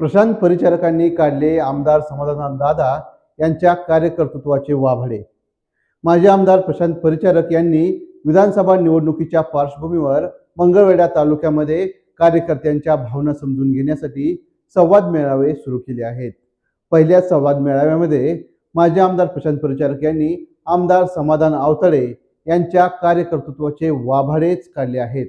प्रशांत परिचारकांनी काढले आमदार समाधान दादा यांच्या कार्यकर्तृत्वाचे वाभाडे. माजी आमदार प्रशांत परिचारक यांनी विधानसभा निवडणुकीच्या पार्श्वभूमीवर मंगळवेढा तालुक्यामध्ये कार्यकर्त्यांच्या भावना समजून घेण्यासाठी संवाद मेळावे सुरू केले आहेत. पहिल्या संवाद मेळाव्यामध्ये माजी आमदार प्रशांत परिचारक यांनी आमदार समाधान आवतडे यांच्या कार्यकर्तृत्वाचे वाभाडेच काढले आहेत.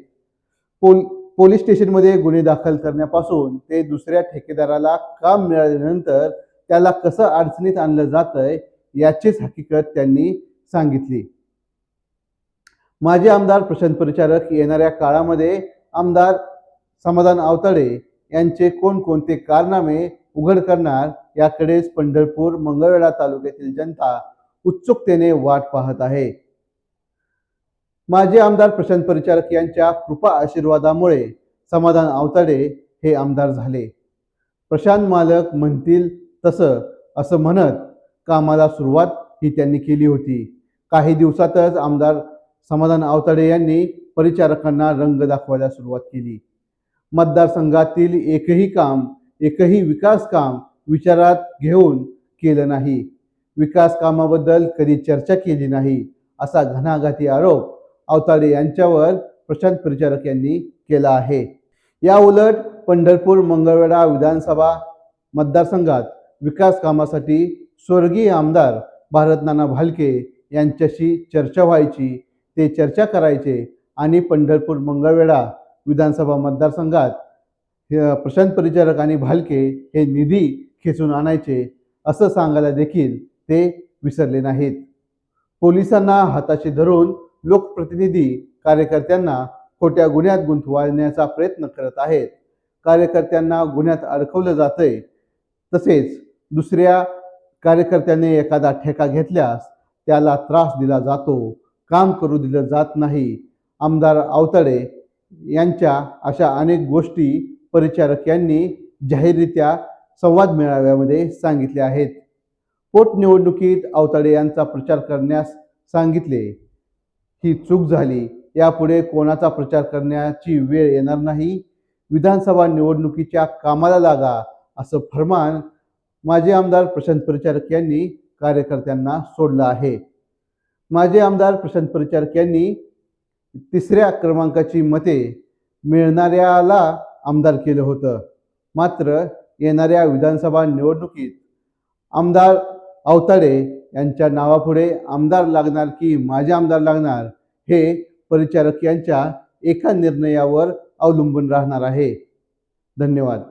पोल पोलीस स्टेशनमध्ये गुन्हे दाखल करण्यापासून ते दुसऱ्या ठेकेदाराला काम मिळाल्यानंतर त्याला कसं अडचणीत आणलं जातंय याचीच हकीकत त्यांनी सांगितली. माजी आमदार प्रशांत परिचारक येणाऱ्या काळामध्ये आमदार समाधान आवताडे यांचे कोणकोणते कारनामे उघड करणार याकडेच पंढरपूर मंगळवेढा तालुक्यातील जनता उत्सुकतेने वाट पाहत आहे. माजी आमदार प्रशांत परिचारक यांच्या कृपा आशीर्वादामुळे समाधान आवताडे हे आमदार झाले. प्रशांत मालक म्हणतील तसं असं म्हणत कामाला सुरुवात ही त्यांनी केली होती. काही दिवसातच आमदार समाधान आवताडे यांनी परिचारकांना रंग दाखवायला सुरुवात केली. मतदारसंघातील एकही काम एकही विकास काम विचारात घेऊन केलं नाही. विकास कामाबद्दल कधी चर्चा केली नाही असा घणाघाती आरोप अवतारे यांच्यावर प्रशांत परिचारक यांनी केला आहे. या उलट पंढरपूर मंगळवेढा विधानसभा मतदारसंघात विकास कामासाठी स्वर्गीय आमदार भारतनाना भालके यांच्याशी चर्चा व्हायची. ते चर्चा करायचे आणि पंढरपूर मंगळवेढा विधानसभा मतदारसंघात प्रशांत परिचारक आणि भालके हे निधी खेचून आणायचे असं सांगायला देखील ते विसरले नाहीत. पोलिसांना हाताशी धरून लोकप्रतिनिधी कार्यकर्त्यांना खोट्या गुन्ह्यात गुंतवण्याचा प्रयत्न करत आहेत. कार्यकर्त्यांना गुन्ह्यात अडकवलं जातंय. तसेच दुसऱ्या कार्यकर्त्याने एखादा ठेका घेतल्यास त्याला त्रास दिला जातो. काम करू दिलं जात नाही. आमदार आवताडे यांच्या अशा अनेक गोष्टी परिचारक यांनी जाहीररित्या संवाद मेळाव्यामध्ये सांगितल्या आहेत. पोटनिवडणुकीत आवताडे यांचा प्रचार करण्यास सांगितले. ही चूक झाली यापुढे कोणाचा प्रचार करण्याची वेळ येणार नाही. विधानसभा निवडणुकीच्या कामाला लागा असं फरमान माजी आमदार प्रशांत परिचारक यांनी कार्यकर्त्यांना सोडलं आहे. माजी आमदार प्रशांत परिचारक यांनी तिसऱ्या क्रमांकाची मते मिळणाऱ्याला आमदार केलं होतं. मात्र येणाऱ्या विधानसभा निवडणुकीत आमदार अवताडे यांच्या नावापुढे आमदार लागणार की माझे आमदार लागणार हे परिचारक यांच्या एका निर्णयावर अवलंबून राहणार आहे. धन्यवाद.